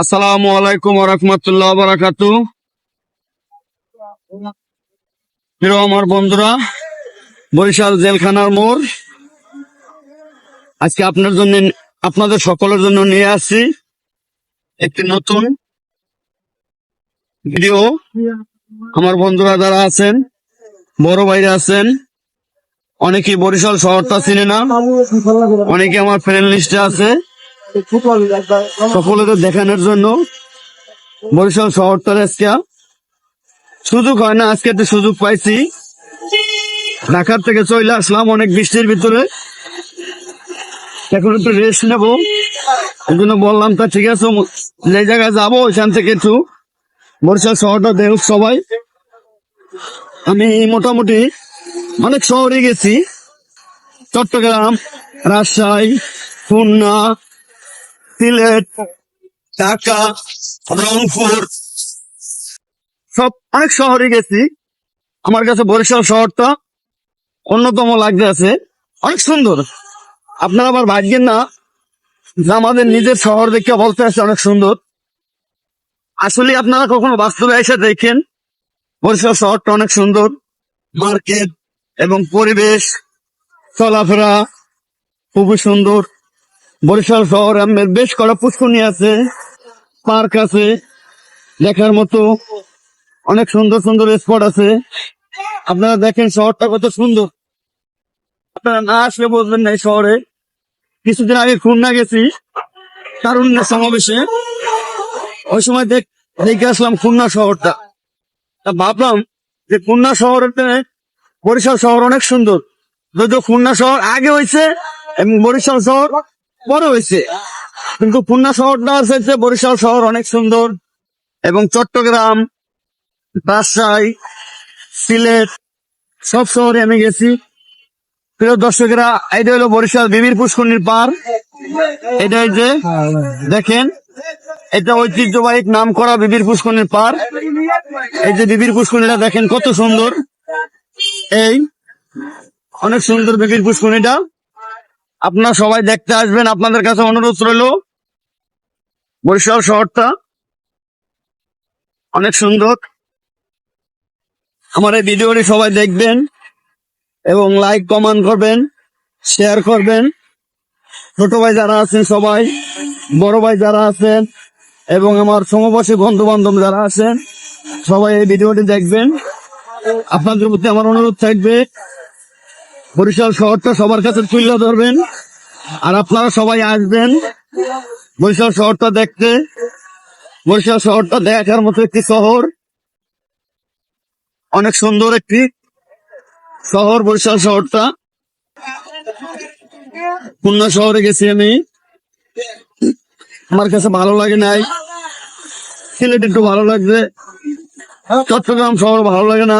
আসসালামু আলাইকুম রহমতুল্লাহ বারাকাতু প্রিয় আমার বন্ধুরা, বরিশাল জেলখানার মোড়। আজকে আপনার জন্য, আপনাদের সকলের জন্য নিয়ে আসছি একটি নতুন ভিডিও। আমার বন্ধুরা যারা আছেন, বড় ভাইরা আছেন, অনেকেই বরিশাল শহরটা চিনে না অনেকে আমার ফ্রেন্ড লিস্টে আছে। সকলেকে দেখানোর জন্য বরিশাল শহরটার আজকে সুযোগ হয় না, আজকে একটা সুযোগ পাইছি। ঢাকার থেকে চলে আসলাম, অনেক বৃষ্টির ভিতরে। এখন একটু রেস্ট নেব। এই জন্য বললাম তা ঠিক আছে যে জায়গায় যাব, ওইখান থেকে একটু বরিশাল শহরটা দেখুক সবাই। আমি মোটামুটি অনেক শহরে গেছি। চট্টগ্রাম, রাজশাহী, খুলনা সিলেট, ঢাকা, রংপুর। সব অনেক শহরে গেছি। আমার কাছে বরিশাল শহরটা অন্যতম লাগতে আছে। অনেক সুন্দর। আপনারা আবার ভাবছেন না, যে আমাদের নিজের শহর দেখে বলতে আছে অনেক সুন্দর। আসলে আপনারা কখনো বাস্তবে এসে দেখেন, বরিশাল শহরটা অনেক সুন্দর। মার্কেট এবং পরিবেশ, চলাফেরা খুবই সুন্দর। বরিশাল শহর, আমের বেশ কটা পুষ্করণী আছে, পার্ক আছে, দেখার মতো অনেক সুন্দর সুন্দর স্পট আছে। আপনারা দেখেন শহরটা কত সুন্দর। আপনারা না আসলে বলবেন না এই শহরে। কিছুদিন আগে খুলনা গেছি তারুণ্য সমাবেশে। ওই সময় দেখ, দেখে আসলাম খুলনা শহরটা। তা ভাবলাম যে খুলনা শহরতে বরিশাল শহর অনেক সুন্দর। যদিও খুলনা শহর আগে হয়েছে, এবং বরিশাল শহর পরে হয়েছে। কিন্তু খুলনা শহরটা আছে বরিশাল শহর অনেক সুন্দর এবং চট্টগ্রাম, রাজশাহী, সিলেট, সব শহরে আমি গেছি। প্রিয় দর্শকেরা এটা হলো বরিশাল বিবির পুষ্করণীর পার এটা যে, দেখেন, এটা ঐতিহ্যবাহী নাম করা বিবির পুষ্করণীর পার এই যে বিবির পুষ্করণীটা দেখেন কত সুন্দর। এই, অনেক সুন্দর বিবির পুষ্করণীটা। আপনারা সবাই দেখতে আসবেন, আপনাদের কাছে অনুরোধ রইল। বরিশাল শহরটা অনেক সুন্দর। আমার এই ভিডিওটি সবাই দেখবেন এবং লাইক কমেন্ট করবেন শেয়ার করবেন। ছোট ভাই যারা আছেন সবাই, বড় ভাই যারা আছেন, এবং আমার সমবয়সী বন্ধু বান্ধব যারা আছেন, সবাই এই ভিডিওটি দেখবেন। আপনাদের প্রতি আমার অনুরোধ থাকবে বরিশাল শহরটা সবার কাছে তুলে ধরবেন। আর আপনারা সবাই আসবেন বরিশাল শহরটা দেখতে। বরিশাল শহরটা দেখার মতো একটি শহর। অনেক সুন্দর একটি শহর বরিশাল শহরটা। খুলনা শহরে গেছি আমি। আমার কাছে ভালো লাগে নাই। সিলেট একটু ভালো লাগছে। চট্টগ্রাম শহর ভালো লাগে না।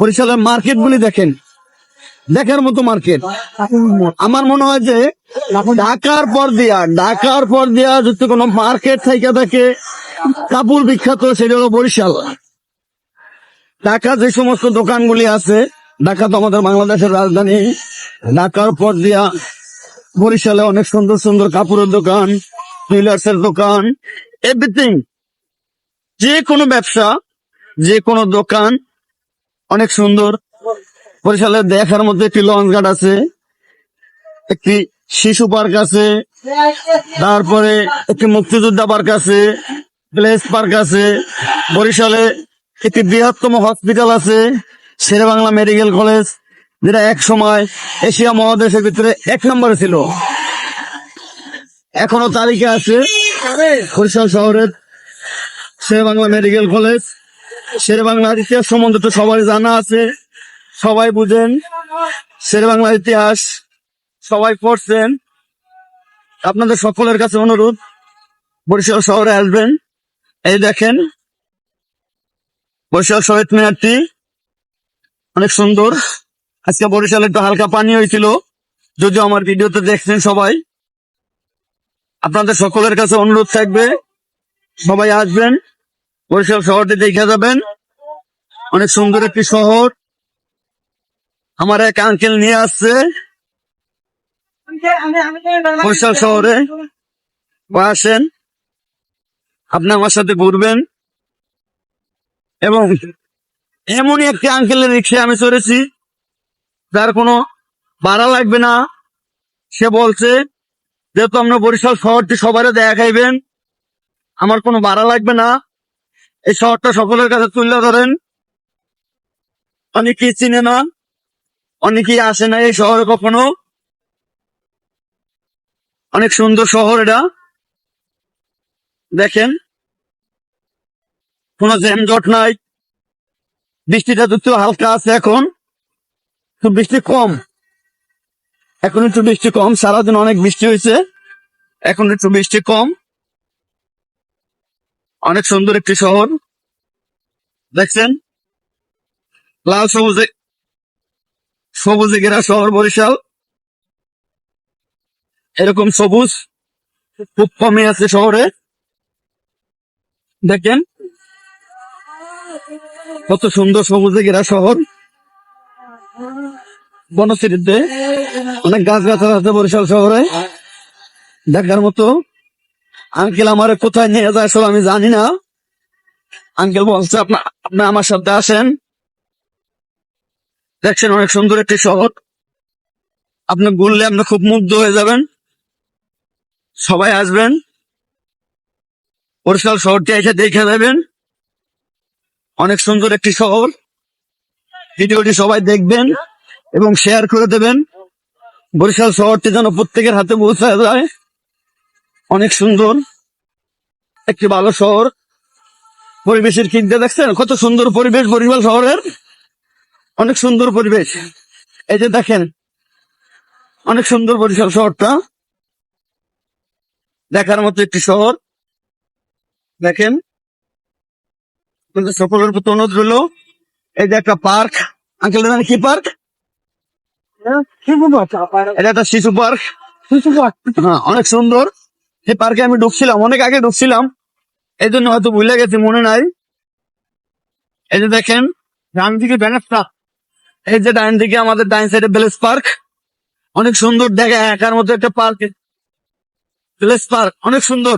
বরিশালের মার্কেট গুলি দেখেন। দেখার মতো মার্কেট। আমার মনে হয় যে ঢাকার পর দিয়া ঢাকার পর দিয়া যদি কোনো মার্কেট থেকে থাকে কাপড় বিখ্যাত, সেটা হলো বরিশাল। ঢাকা যে সমস্ত দোকানগুলি আছে, ঢাকা তো আমাদের বাংলাদেশের রাজধানী। ঢাকার পর দিয়া বরিশালে অনেক সুন্দর সুন্দর কাপড়ের দোকান জুয়েলার্সের দোকান এভরিথিং যে কোনো ব্যবসা, যে কোনো দোকান অনেক সুন্দর। বরিশালে দেখার মধ্যে একটি লঞ্চ আছে, একটি শিশু পার্ক আছে, তারপরে একটি মুক্তিযোদ্ধা পার্ক আছে, প্লেস পার্ক আছে, বরিশালে একটি বৃহত্তম হসপিটাল আছে শেরে বাংলা মেডিকেল কলেজ, যেটা এক সময় এশিয়া মহাদেশের ভিতরে এক নম্বরে ছিল। এখনও তালিকা আছে, বরিশাল শহরের শেরে বাংলা মেডিকেল কলেজ শেরে বাংলার ইতিহাস সম্বন্ধে তো সবাই জানা আছে। সবাই বুঝেন, শেরে বাংলার ইতিহাস, সবাই পড়ছেন। আপনাদের সকলের কাছে অনুরোধ, বরিশাল শহরে আসবেন। এই দেখেন, বরিশাল শহীদ মিনারটি অনেক সুন্দর। আজকে বরিশালে একটু হালকা পানি হয়েছিল, যদিও আমার ভিডিওতে দেখছেন সবাই। আপনাদের সকলের কাছে অনুরোধ থাকবে, সবাই আসবেন, বরিশাল শহরটি দেখে যাবেন। অনেক সুন্দর একটি শহর। আমার এক আঙ্কেল নিয়ে আসছে। বরিশাল শহরে। আসেন। আপনি আমার সাথে ঘুরবেন। এবং এমনই একটি আঙ্কেলের রিক্সায় আমি চড়েছি। যার কোনো ভাড়া লাগবে না। সে বলছে, যেহেতু আমরা বরিশাল শহরটি সবারই দেখাইবেন, আমার কোনো ভাড়া লাগবে না। এই শহরটা সকলের কাছে তুলে ধরেন। অনেকেই চিনে না। অনেকেই আসে না এই শহরে কখনো। অনেক সুন্দর শহর এটা। দেখেন। কোনো জ্যামজট নাই। বৃষ্টিটা তো হালকা আছে এখন। বৃষ্টি কম। এখন একটু বৃষ্টি কম। সারাদিন অনেক বৃষ্টি হয়েছে। এখন একটু বৃষ্টি কম। অনেক সুন্দর একটি শহর। দেখছেন? লাল সবুজে সবুজে ঘেরা শহর বরিশাল। এরকম সবুজ, খুব কমই আছে শহরে। দেখেন কত সুন্দর সবুজে ঘেরা শহর। বনশ্রীতে অনেক গাছ গাছাল আছে বরিশাল শহরে। দেখার মতো আঙ্কেল আমার কোথায় নিয়ে যায় সব আমি জানি না। আঙ্কেল বলছে আপনার আপনি আমার সাথে আসেন। দেখছেন অনেক সুন্দর একটি শহর। আপনি ঘুরলে আপনি খুব মুগ্ধ হয়ে যাবেন। সবাই আসবেন। বরিশাল শহরটি এসে দেখে যাবেন অনেক সুন্দর একটি শহর। ভিডিওটি সবাই দেখবেন এবং শেয়ার করে দেবেন। বরিশাল শহরটি যেন প্রত্যেকের হাতে পৌঁছায় যায়। অনেক সুন্দর। একটি ভালো শহর। পরিবেশের কিনতে দেখছেন? কত সুন্দর পরিবেশ বরিশাল শহরের। অনেক সুন্দর পরিবেশ। এই যে দেখেন, অনেক সুন্দর বরিশাল শহরটা। দেখার মতো একটি শহর। দেখেন সকলের প্রতি রইল, এই যে একটা পার্ক। আঙ্কেল কি পার্ক? এটা একটা শিশু পার্ক। হ্যাঁ অনেক সুন্দর। সেই পার্কে আমি ঢুকছিলাম, অনেক আগে ঢুকছিলাম। এই জন্য হয়তো ভুলে গেছি, মনে নাই। এই যে দেখেন, ডান দিকে ব্যানারটা। এই যে ডাইন দিকে আমাদের ডাইন সাইডে বেলেস পার্ক। অনেক সুন্দর দেখা, একার মতো একটা পার্ক। বেলেস পার্ক, অনেক সুন্দর।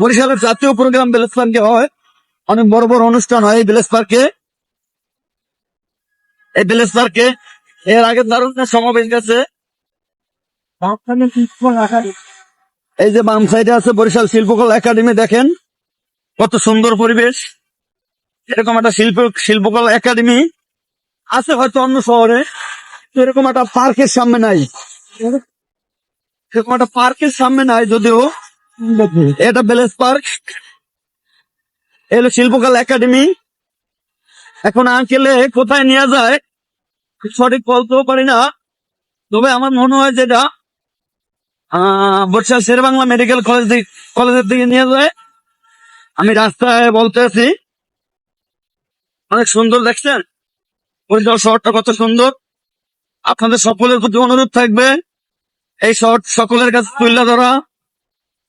বরিশালের জাতীয় প্রোগ্রাম বেলেস পার্কে হয়। অনেক বড় বড় অনুষ্ঠান হয় এই বেলেস পার্কে। এই বেলেস পার্কে এর আগে দারুণ সমাবেশ গেছে। এই যে বাম সাইডে আছে বরিশাল শিল্পকলা একাডেমি, দেখেন। কত সুন্দর পরিবেশ। এরকম একটা শিল্প, শিল্পকলা একাডেমি। আছে হয়তো অন্য শহরে। এরকম একটা পার্কের সামনে নাই। এরকম একটা পার্কের সামনে নাই যদিও। এটা বেলেস পার্ক। এলো শিল্পকলা একাডেমি। এখন আঙ্কেলে কোথায় নিয়ে যায়, সঠিক বলতেও পারি না। তবে আমার মনে হয় যেটা, আহ, বরিশাল শের বাংলা মেডিকেল কলেজ কলেজের দিকে নিয়ে যায়। আমি রাস্তায় বলতে আছি। অনেক সুন্দর দেখছেন? বরিশাল শহরটা কত সুন্দর। আপনাদের সকলের প্রতি অনুরোধ থাকবে, এই শহর সকলের কাছে তুলে ধরা।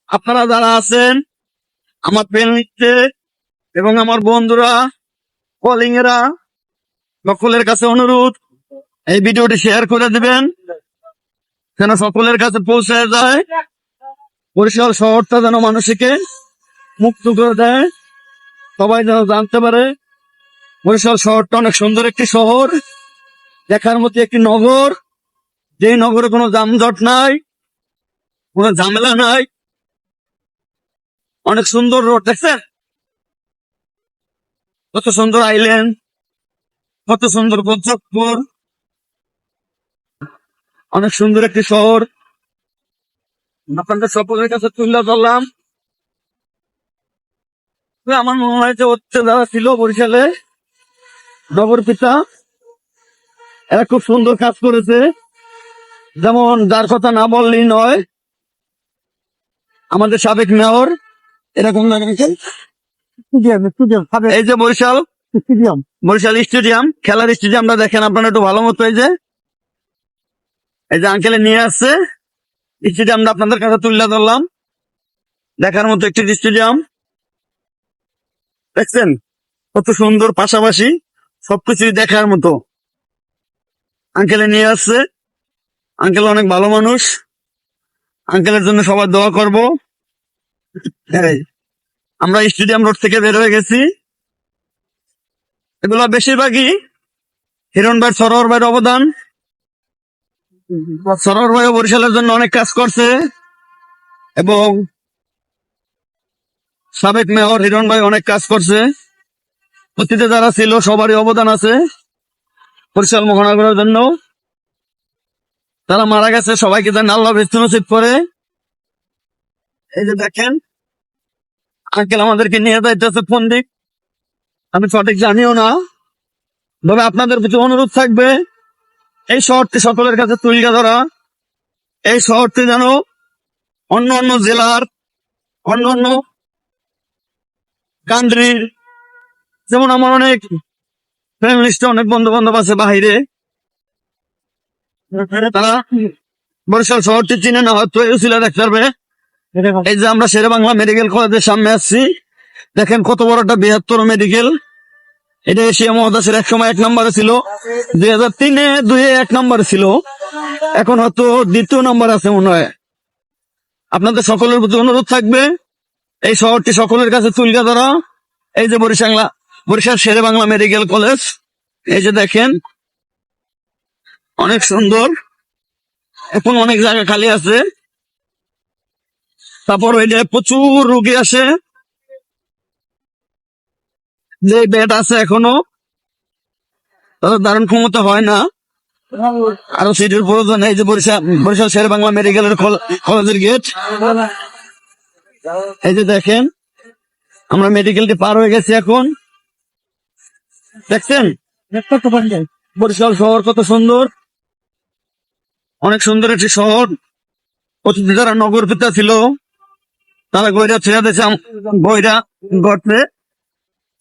আপনারা যারা আছেন, আমার নিচ্ছে এবং আমার বন্ধুরা কলিং এরা সকলের কাছে অনুরোধ, এই ভিডিওটি শেয়ার করে দিবেন, যেন সকলের কাছে পৌঁছে যায়। বরিশাল শহরটা যেন মানুষকে মুক্ত করে দেয়, সবাই যেন জানতে পারে। বরিশাল শহরটা অনেক সুন্দর একটি শহর। দেখার মতো একটি নগর। যেই নগরে কোনো যানজট নাই, কোনো ঝামেলা নাই। অনেক সুন্দর রোড, দেখছেন? কত সুন্দর আইল্যান্ড, কত সুন্দর পঞ্চকপুর অনেক সুন্দর একটি শহর। আপনাদের সকলের কাছে তুলে ধরলাম। আমার মনে হয় যে যারা ছিল বরিশালে। নগর পিতা এরা খুব সুন্দর কাজ করেছে। যেমন যার কথা না বললেই নয় আমাদের সাবেক মেয়র এরকম এই যে বরিশাল স্টেডিয়াম। বরিশাল স্টেডিয়াম খেলার স্টেডিয়ামটা দেখেন আপনারা একটু ভালো মতো এই যে এই যে আঙ্কেলে নিয়ে আসছে। স্টেডিয়ামটা আপনাদের কাছে তুলে ধরলাম। দেখার মতো একটি স্টেডিয়াম। দেখছেন? কত সুন্দর পাশাপাশি সবকিছুই দেখার মতো। আঙ্কেলে নিয়ে আসছে। আঙ্কেল অনেক ভালো মানুষ। আঙ্কেলের জন্য সবাই দোয়া করব। আমরা স্টেডিয়াম রোড থেকে বের হয়ে গেছি। এগুলো বেশিরভাগই হিরণ ভাই, সরোয়ার ভাইয়ের অবদান। সরোয়ার ভাই বরিশালের জন্য অনেক কাজ করছে। এবং সাবেক মেয়র হিরণ ভাই অনেক কাজ করছে। অতীতে যারা ছিল, সবারই অবদান আছে বরিশাল মহানগরের জন্য। তারা মারা গেছে, সবাইকে যেন আল্লাহ বেস্ত নসিব করে। এই যে দেখেন, আঙ্কেল আমাদেরকে নিয়ে যাইতেছে ফোন দিক আমি সঠিক জানিও না। তবে আপনাদের প্রতি অনুরোধ থাকবে, এই শহরটি সকলের কাছে তুলিকা ধরা। এই শহরটি যেন অন্য অন্য জেলার অন্য অন্য কান্ট্রির যেমন আমার অনেক ফ্যামিলিস্টে অনেক বন্ধু বান্ধব আছে বাহিরে। তারা বরিশাল শহরটি চিনে না, হয়তো এই দেখতে পারবে। এই যে আমরা শেরে বাংলা মেডিকেল কলেজের সামনে আসছি দেখেন কত বড় একটা বৃহত্তর মেডিকেল এটা এশিয়া মহাদেশের এক সময় এক নম্বরে ছিল। দুই হাজার তিনে দুই এক নম্বরে ছিল। এখন হয়তো দ্বিতীয় নম্বর আছে মনে হয়। আপনাদের সকলের প্রতি অনুরোধ থাকবে, এই শহরটি সকলের কাছে তুলকা ধরা। এই যে বরিশাল বরিশাল শেরে বাংলা মেডিকেল কলেজ। এই যে দেখেন, অনেক সুন্দর, এখন অনেক জায়গা খালি আছে। তারপর ওই যে প্রচুর রুগী আসে। যে বেড আছে এখনও, তাদের দারুণ ক্ষমতা হয় না। আরও সিটির প্রয়োজন, এই যে বরিশাল বরিশাল শের বাংলা মেডিকেলের কলেজের গেট। এই যে দেখেন, আমরা মেডিকেলটি পার হয়ে গেছি এখন। দেখছেন? বরিশাল শহর কত সুন্দর। অনেক সুন্দর একটি শহর। যারা নগর পিতা ছিল, তারা গয়রা ছেড়ে দিয়েছে গয়রা গড়তে।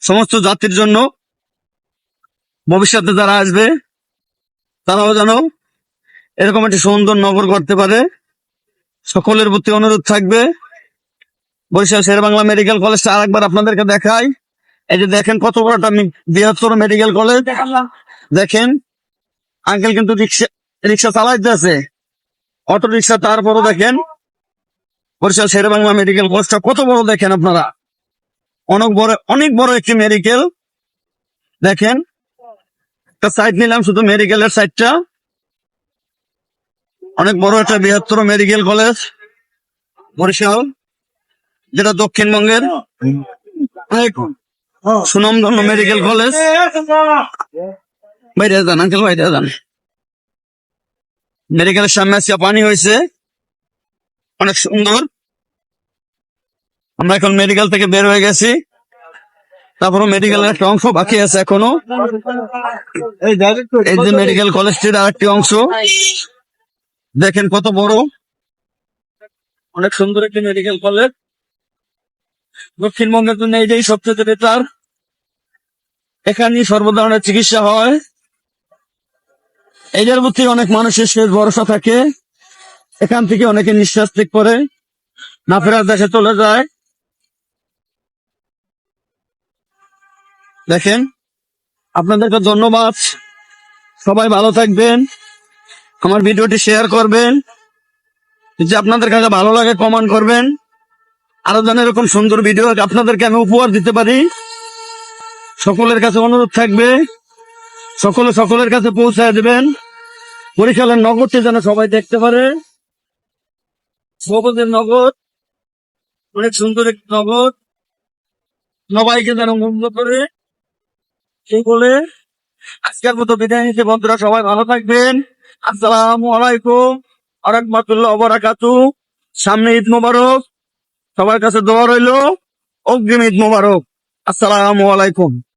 সমস্ত জাতির জন্য। ভবিষ্যতে যারা আসবে, তারাও যেন এরকম একটি সুন্দর নগর করতে পারে। সকলের প্রতি অনুরোধ থাকবে। বরিশাল শের বাংলা মেডিকেল কলেজটা আরেকবার আপনাদেরকে দেখাই। এই যে দেখেন কত বড় একটা বৃহত্তর মেডিকেল কলেজ দেখেন আঙ্কেল কিন্তু রিক্সা রিক্সা চালাইতে আছে অটো রিক্সা তারপরও দেখেন বরিশাল শের বাংলা মেডিকেল কলেজটা কত বড় দেখেন আপনারা। অনেক বড় অনেক বড় একটি মেডিকেল দেখেন একটা সাইড নিলাম শুধু মেডিকেলের সাইডটা অনেক বড় একটা বৃহত্তর মেডিকেল কলেজ বরিশাল যেটা দক্ষিণবঙ্গের। সুনামধন্য মেডিকেল কলেজ বাইরে যান আঙ্কেল বাইরে যান। মেডিকেলের সামনে আজকে পানি হয়েছে। অনেক সুন্দর। আমরা এখন মেডিকেল থেকে বের হয়ে গেছি। তারপরে মেডিকেলের একটা অংশ বাকি আছে এখনও। এই যে মেডিকেল কলেজটির আরেকটি অংশ। দেখেন কত বড়। অনেক সুন্দর একটি মেডিকেল কলেজ দক্ষিণবঙ্গের জন্য এইটাই সবচেয়ে বেটার এখানে সর্বধরনের চিকিৎসা হয়। এইটার প্রতি অনেক মানুষের শেষ ভরসা থাকে। এখান থেকে অনেকে নিঃশ্বাস ত্যাগ করে না ফেরার দেশে চলে যায়। দেখেন, আপনাদেরকে ধন্যবাদ। সবাই ভালো থাকবেন। আমার ভিডিওটি শেয়ার করবেন। যদি আপনাদের কাছে ভালো লাগে কমেন্ট করবেন। আরও যেন এরকম সুন্দর ভিডিও আপনাদেরকে আমি উপহার দিতে পারি। সকলের কাছে অনুরোধ থাকবে। সকলে সকলের কাছে পৌঁছায় দেবেন। বরিশালের নগরটি যেন সবাই দেখতে পারে। সবুজের নগর অনেক সুন্দর একটি নগর সবাইকে যেন মুগ্ধ করে সেই বলে? আজকের মতো বিদায় নিতে বন্ধুরা, সবাই ভালো থাকবেন। আসসালামু আলাইকুম। আরাকমাতুল্লাহ বারাকাতু সামনে ঈদ মোবারক। সবার কাছে দোয়া রইল। অগ্রিম ঈদ মোবারক। আসসালামু আলাইকুম।